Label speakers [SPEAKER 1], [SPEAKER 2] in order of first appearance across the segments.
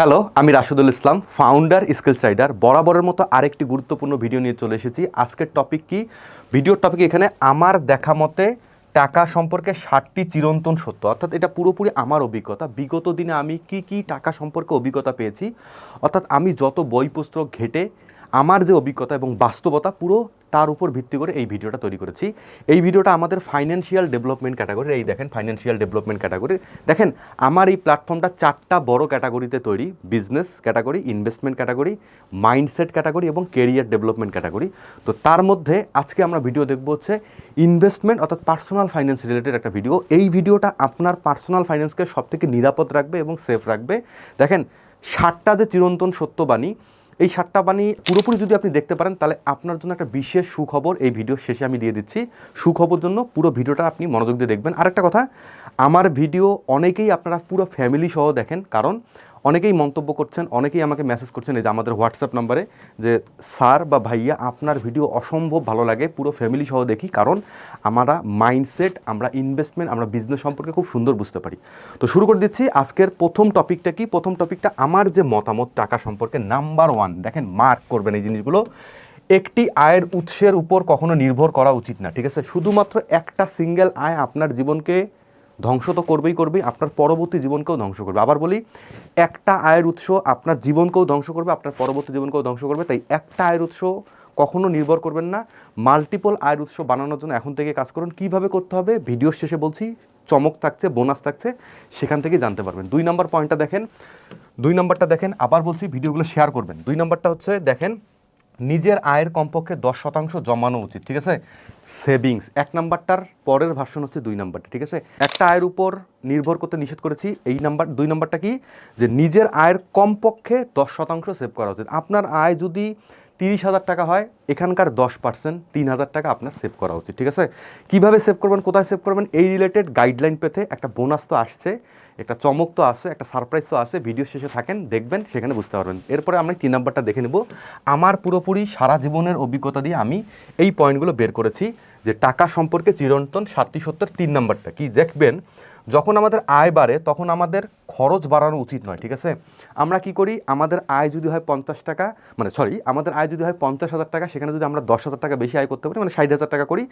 [SPEAKER 1] Hello আমি Rashedul Islam founder skills rider বরাবরের মতো আরেকটি গুরুত্বপূর্ণ ভিডিও নিয়ে চলে এসেছি। আজকের টপিক কি? ভিডিওর টপিক এখানে আমার দেখা মতে টাকা সম্পর্কে ষাটটি চিরন্তন সত্য। অর্থাৎ এটা পুরোপুরি আমার অভিজ্ঞতা। বিগত দিনে আমি কি কি টাকা সম্পর্কে অভিজ্ঞতা পেয়েছি? অর্থাৎ আমি যত বই পুস্তক ঘেটে, আমার যে অভিজ্ঞতা এবং বাস্তবতা পুরো তার উপর ভিত্তি করে এই ভিডিওটা তৈরি করেছি। এই ভিডিওটা আমাদের ফাইন্যান্সিয়াল ডেভেলপমেন্ট ক্যাটাগরির এই দেখেন ফাইন্যান্সিয়াল ডেভেলপমেন্ট ক্যাটাগরি দেখেন, আমার এই প্ল্যাটফর্মটা চারটা বড় ক্যাটাগরিতে তৈরি business category investment category mindset category এবং কেরিয়ার ডেভেলপমেন্ট ক্যাটাগরি তো তার মধ্যে আজকে আমরা ভিডিও দেখব হচ্ছে ইনভেস্টমেন্ট অর্থাৎ পার্সোনাল ফাইন্যান্স রিলেটেড একটা ভিডিও এই ভিডিওটা আপনার পার্সোনাল ফাইন্যান্সকে সবথেকে নিরাপদ রাখবে এবং সেফ রাখবে। দেখেন, ষাটটা যে চিরন্তন সত্যবাণী এই সাতটা বাণী পুরোপুরি যদি আপনি দেখতে পারেন, তাহলে আপনার জন্য একটা বিশেষ সুখবর এই ভিডিও শেষে আমি দিয়ে দিচ্ছি। সুখবর জন্য পুরো ভিডিওটা আপনি মনোযোগ দিয়ে দেখবেন। আরেকটা কথা, আমার ভিডিও অনেকেই আপনারা পুরো ফ্যামিলি সহ দেখেন। কারণ অনেকেই মন্তব্য করছেন, অনেকেই আমাকে মেসেজ করছেন এই যে আমাদের হোয়াটসঅ্যাপ নাম্বারে যে, স্যার বা ভাইয়া, আপনার ভিডিও অসম্ভব ভালো লাগে, পুরো ফ্যামিলি সহ দেখি, কারণ আমরা মাইন্ডসেট আমরা ইনভেস্টমেন্ট আমরা বিজনেস সম্পর্কে খুব সুন্দর বুঝতে পারি। তো শুরু করে দিচ্ছি, আজকের প্রথম টপিকটা কি? প্রথম টপিকটা আমার যে মতামত, টাকা সম্পর্কে নাম্বার ওয়ান দেখেন মার্ক করবেন এই জিনিসগুলো। একটি আয়ের উৎসের উপর কখনো নির্ভর করা উচিত না, ঠিক আছে? শুধুমাত্র একটা সিঙ্গেল আয় আপনার জীবনকে ধ্বংস তো করবেই করবেই আপনার পরবর্তী জীবনকেও ধ্বংস করবে। আবার বলি, একটা আয়ের উৎস আপনার জীবনকেও ধ্বংস করবে, আপনার পরবর্তী জীবনকেও ধ্বংস করবে, তাই একটা আয়ের উৎস কখনো নির্ভর করবেন না। মাল্টিপল আয়ের উৎস বানানোর জন্য এখন থেকে কাজ করুন। কীভাবে করতে হবে? ভিডিওর শেষে বলছি, চমক থাকছে বোনাস থাকছে, সেখান থেকে জানতে পারবেন। দুই নম্বর পয়েন্টটা দেখেন, দুই নম্বরটা দেখেন, আবার বলছি, ভিডিওগুলো শেয়ার করবেন। দুই নম্বরটা হচ্ছে, দেখেন নিজের আয়ের কমপক্ষে দশ শতাংশ জমানো উচিত, ঠিক আছে? সেভিংস এক নাম্বারটার পরের ভার্সন হচ্ছে দুই নাম্বারটা, ঠিক আছে? একটা আয়ের উপর নির্ভর করতে নিষেধ করেছি, এই নাম্বার, দুই নাম্বারটা কি? যে নিজের আয়ের কমপক্ষে দশ শতাংশ সেভ করা উচিত। আপনার আয় যদি তিরিশ হাজার টাকা হয়, এখানকার দশ পার্সেন্ট তিন হাজার টাকা আপনার সেভ করা উচিত, ঠিক আছে? কীভাবে সেভ করবেন, কোথায় সেভ করবেন, এই রিলেটেড গাইডলাইন পেতে একটা বোনাস তো আসছে, একটা চমক তো আছে, একটা সারপ্রাইজ তো আছে ভিডিও শেষে থাকেন, দেখবেন, সেখানে বুঝতে পারবেন। এরপরে আমরা তিন নাম্বারটা দেখে নেব। আমার পুরোপুরি সারা জীবনের অভিজ্ঞতা দিয়ে আমি এই পয়েন্টগুলো বের করেছি, যে টাকা সম্পর্কে চিরন্তন সাতটি সত্তর তিন নাম্বারটা কি দেখবেন যখন আমাদের আয় বাড়ে, তখন আমাদের খরচ বাড়ানো উচিত নয়, ঠিক আছে? আমরা কি করি? আমাদের আয় যদি হয় পঞ্চাশ টাকা মানে সরি আমাদের আয় যদি হয় পঞ্চাশ হাজার টাকা, সেখানে যদি আমরা দশ হাজার টাকা বেশি আয় করতে পারি মানে ষাট হাজার টাকা করি,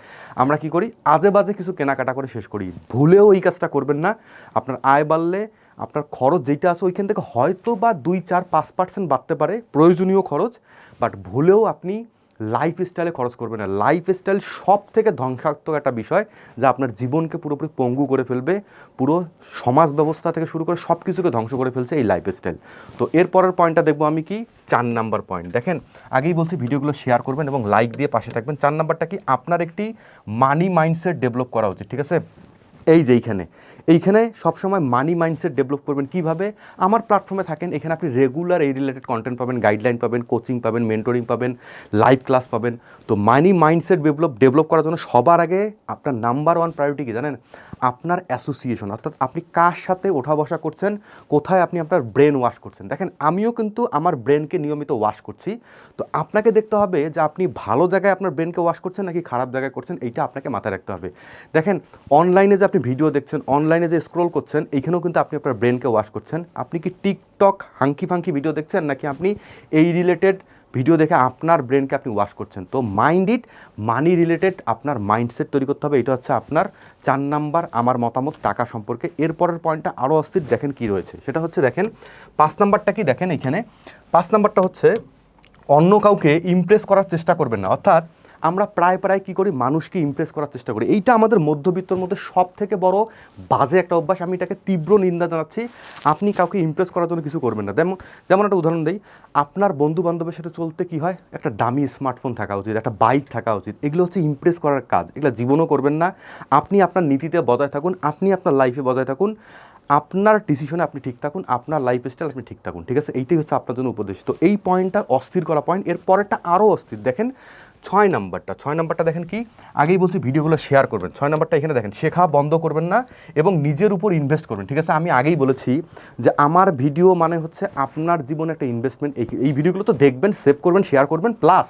[SPEAKER 1] আমরা কি করি? আজে বাজে কিছু কেনাকাটা করে শেষ করি। ভুলেও এই কাজটা করবেন না। আপনার আয় বাড়লে আপনার খরচ যেটা আছে ওইখান থেকে হয়তো বা দুই, চার, পাঁচ পার্সেন্ট বাড়তে পারে, প্রয়োজনীয় খরচ বাট ভুলেও আপনি লাইফ স্টাইলে খরচ করবেন না। লাইফ স্টাইল সব থেকে ধ্বংসাত্মক একটা বিষয় যা আপনার জীবনকে পুরোপুরি পঙ্গু করে ফেলবে, পুরো সমাজ ব্যবস্থা থেকে শুরু করে সব কিছুকে ধ্বংস করে ফেলছে এই লাইফ স্টাইল তো এর পরের পয়েন্টটা দেখব আমি কি? চার নাম্বার পয়েন্ট দেখেন, আগেই বলছি ভিডিওগুলো শেয়ার করবেন এবং লাইক দিয়ে পাশে থাকবেন। চার নাম্বারটা কি? আপনার একটি মানি মাইন্ডসেট ডেভেলপ করা উচিত, ঠিক আছে? এই যে এইখানে সবসময় মানি মাইন্ডসেট ডেভেলপ করবেন কীভাবে? আমার প্ল্যাটফর্মে থাকেন, এখানে আপনি রেগুলার এই রিলেটেড কন্টেন্ট পাবেন গাইডলাইন পাবেন কোচিং পাবেন মেন্টরিং পাবেন লাইভ ক্লাস পাবেন। তো মানি মাইন্ডসেট ডেভেলপ ডেভেলপ করার জন্য সবার আগে আপনার নাম্বার ওয়ান প্রায়োরিটি কি জানেন? আপনার অ্যাসোসিয়েশন অর্থাৎ আপনি কার সাথে ওঠা বসা করছেন, কোথায় আপনি আপনার ব্রেন ওয়াশ করছেন। দেখেন, আমিও কিন্তু আমার ব্রেনকে নিয়মিত ওয়াশ করছি। তো আপনাকে দেখতে হবে যে আপনি ভালো জায়গায় আপনার ব্রেনকে ওয়াশ করছেন নাকি খারাপ জায়গায় করছেন, এইটা আপনাকে মাথায় রাখতে হবে। দেখেন অনলাইনে যে আপনি ভিডিও দেখছেন অনলাইনে যে স্ক্রোল করছেন, এইখানেও কিন্তু আপনি আপনার ব্রেনকে ওয়াশ করছেন। আপনি কি টিকটক হাঙ্কি ফাঙ্কি ভিডিও দেখছেন, নাকি আপনি এই রিলেটেড ভিডিও দেখে আপনার ব্রেনকে আপনি ওয়াশ করছেন? তো মাইন্ড ইট মানি রিলেটেড আপনার মাইন্ডসেট তৈরি করতে হবে। এটা হচ্ছে আপনার চার নাম্বার আমার মতামত টাকা সম্পর্কে। এরপরের পয়েন্টটা আরও অস্থির, দেখেন কি রয়েছে। সেটা হচ্ছে, দেখেন, পাঁচ নাম্বারটা কি দেখেন এখানে পাঁচ নাম্বারটা হচ্ছে, অন্য কাউকে ইমপ্রেস করার চেষ্টা করবেন না। অর্থাৎ আমরা প্রায় প্রায় কী করি? মানুষকে ইমপ্রেস করার চেষ্টা করি। এইটা আমাদের মধ্যবিত্তর মধ্যে সব থেকে বড় বাজে একটা অভ্যাস। আমি এটাকে তীব্র নিন্দা জানাচ্ছি। আপনি কাউকে ইমপ্রেস করার জন্য কিছু করবেন না। যেমন যেমন একটা উদাহরণ দিই। আপনার বন্ধু বান্ধবের সাথে চলতে কি হয়? একটা দামি স্মার্টফোন থাকা উচিত, একটা বাইক থাকা উচিত। এগুলো হচ্ছে ইমপ্রেস করার কাজ। এগুলো জীবনও করবেন না। আপনি আপনার নীতিতে বজায় থাকুন। আপনি আপনার লাইফে বজায় থাকুন। আপনার ডিসিশনে আপনি ঠিক থাকুন। আপনার লাইফ স্টাইল আপনি ঠিক থাকুন। ঠিক আছে? এইটাই হচ্ছে আপনার জন্য উপদেশ। তো এই পয়েন্টটা অস্থির করা পয়েন্ট এর পরেরটা আরও অস্থির। দেখেন ছয় নাম্বারটা ছয় নাম্বারটা দেখেন কি? আগেই বলছি ভিডিওগুলো শেয়ার করবেন। ছয় নাম্বারটা এখানে দেখেন, শেখা বন্ধ করবেন না এবং নিজের উপর ইনভেস্ট করবেন, ঠিক আছে? আমি আগেই বলেছি যে আমার ভিডিও মানে হচ্ছে আপনার জীবনে একটা ইনভেস্টমেন্ট এই ভিডিওগুলো তো দেখবেন সেভ করবেন শেয়ার করবেন প্লাস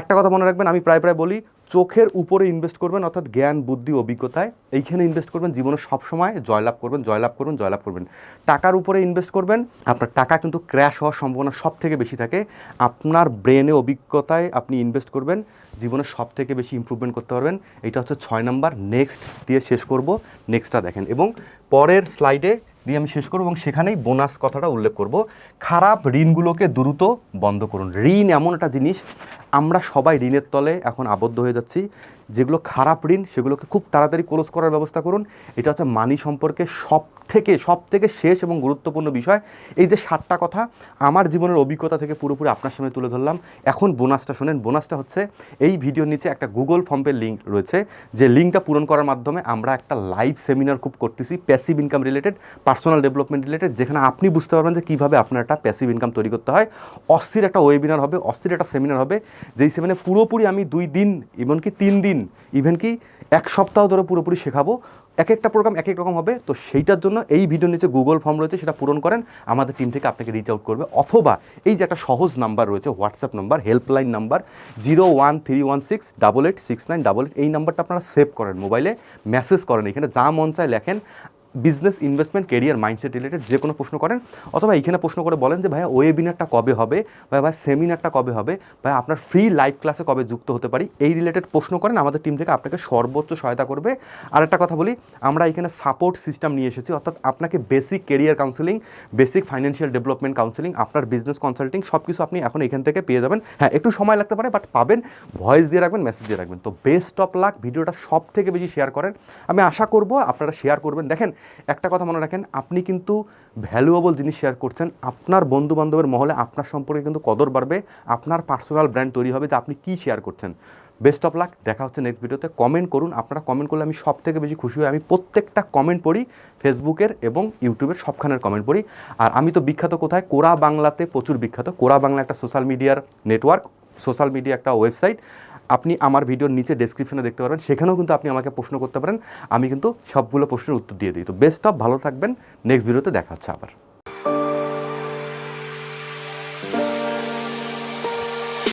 [SPEAKER 1] একটা কথা মনে রাখবেন, আমি প্রায় প্রায় বলি চোখের উপরে ইনভেস্ট করবেন, অর্থাৎ জ্ঞান, বুদ্ধি, অভিজ্ঞতায়, এইখানে ইনভেস্ট করবেন, জীবনে সবসময় জয়লাভ করবেন জয়লাভ করবেন জয়লাভ করবেন। টাকার উপরে ইনভেস্ট করবেন, আপনার টাকা কিন্তু ক্র্যাশ হওয়ার সম্ভাবনা সব থেকে বেশি থাকে। আপনার ব্রেনে অভিজ্ঞতায় আপনি ইনভেস্ট করবেন, জীবনে সব থেকে বেশি ইমপ্রুভমেন্ট করতে পারবেন। এটা হচ্ছে ছয় নাম্বার নেক্সট দিয়ে শেষ করব নেক্সটটা দেখেন। এবং পরের স্লাইডে দিয়ে আমি শেষ করব এবং সেখানেই বোনাস কথাটা উল্লেখ করব। খারাপ ঋণগুলোকে দ্রুত বন্ধ করুন। ঋণ এমন একটা জিনিস, আমরা সবাই ঋণের তলে এখন আবদ্ধ হয়ে যাচ্ছি। যেগুলো খারাপ ঋণ, সেগুলোকে খুব তাড়াতাড়ি ক্লোজ করার ব্যবস্থা করুন। এটা হচ্ছে মানি সম্পর্কে সব থেকে সব থেকে শেষ এবং গুরুত্বপূর্ণ বিষয়, এই যে সাতটা কথা, আমার জীবনের অভিজ্ঞতা থেকে পুরোপুরি আপনার সামনে তুলে ধরলাম। এখন বোনাসটা শোনেন, বোনাসটা হচ্ছে এই ভিডিওর নিচে একটা গুগল ফর্মের লিঙ্ক রয়েছে। যে লিঙ্কটা পূরণ করার মাধ্যমে আমরা একটা লাইভ সেমিনার খুব করতেছি passive income related personal development related যেখানে আপনি বুঝতে পারবেন যে কীভাবে আপনার একটা প্যাসিভ ইনকাম তৈরি করতে হয়। অস্থির একটা ওয়েবিনার হবে, অস্থির একটা সেমিনার হবে, যেই সেমিনার পুরোপুরি আমি দুই দিন ইভেন কি তিন দিন ইভেন কি এক সপ্তাহ ধরে পুরোপুরি শেখাবো। এক একটা প্রোগ্রাম এক এক রকম হবে। তো সেইটার জন্য এই ভিডিওর নিচে গুগল ফর্ম রয়েছে, সেটা পূরণ করেন। আমাদের টিম থেকে আপনাকে রিচ আউট করবে। অথবা এই যে একটা সহজ নাম্বার রয়েছে WhatsApp number helpline number zero one three one six double eight six nine double eight এই নাম্বারটা আপনারা সেভ করেন মোবাইলে মেসেজ করেন এখানে, যা মন চায় লেখেন। Business investment career mindset related যে কোনো প্রশ্ন করেন, অথবা এখানে প্রশ্ন করে বলেন যে, ভাইয়া ওয়েবিনারটা কবে হবে? বা ভাই সেমিনারটা কবে হবে? ভাই আপনার ফ্রি লাইভ ক্লাসে কবে যুক্ত হতে পারি? এই রিলেটেড প্রশ্ন করেন, আমাদের টিম থেকে আপনাকে সর্বোচ্চ সহায়তা করবে। আর একটা কথা বলি, আমরা এখানে সাপোর্ট সিস্টেম নিয়ে এসেছি, অর্থাৎ আপনাকে basic career counselling basic financial development counselling আপনার বিজনেস কনসাল্টিং সব কিছু আপনি এখন এখান থেকে পেয়ে যাবেন। হ্যাঁ একটু সময় লাগতে পারে বাট পাবেন ভয়েস দিয়ে রাখবেন মেসেজ দিয়ে রাখবেন। তো বেস্ট অফ লাক ভিডিওটা সব থেকে বেশি শেয়ার করেন। আমি আশা করব আপনারা শেয়ার করবেন। দেখেন একটা কথা মনে রাখেন, আপনি কিন্তু ভ্যালুয়েবল জিনিস শেয়ার করছেন, আপনার বন্ধু বান্ধবের মহলে আপনার সম্পর্কে কিন্তু কদর বাড়বে, আপনার পার্সোনাল ব্র্যান্ড তৈরি হবে যে আপনি কী শেয়ার করছেন। বেস্ট অফ লাক দেখা হচ্ছে নেক্সট ভিডিওতে কমেন্ট করুন, আপনারা কমেন্ট করলে আমি সব থেকে বেশি খুশি হই। আমি প্রত্যেকটা কমেন্ট পড়ি ফেসবুকের এবং ইউটিউবের সবখানের কমেন্ট পড়ি। আর আমি তো বিখ্যাত কোথায়? কোরা বাংলাতে প্রচুর বিখ্যাত। কোরা বাংলা একটা সোশ্যাল মিডিয়ার নেটওয়ার্ক সোশ্যাল মিডিয়া একটা ওয়েবসাইট আপনি আমার ভিডিওর নিচে ডেসক্রিপশনে দেখতে পারবেন। সেখানেও কিন্তু আপনি আমাকে প্রশ্ন করতে পারেন। আমি কিন্তু সবগুলো প্রশ্নের উত্তর দিয়ে দিই। তো বেস্ট অফ ভালো থাকবেন। নেক্সট ভিডিওতে দেখা হচ্ছে আবার।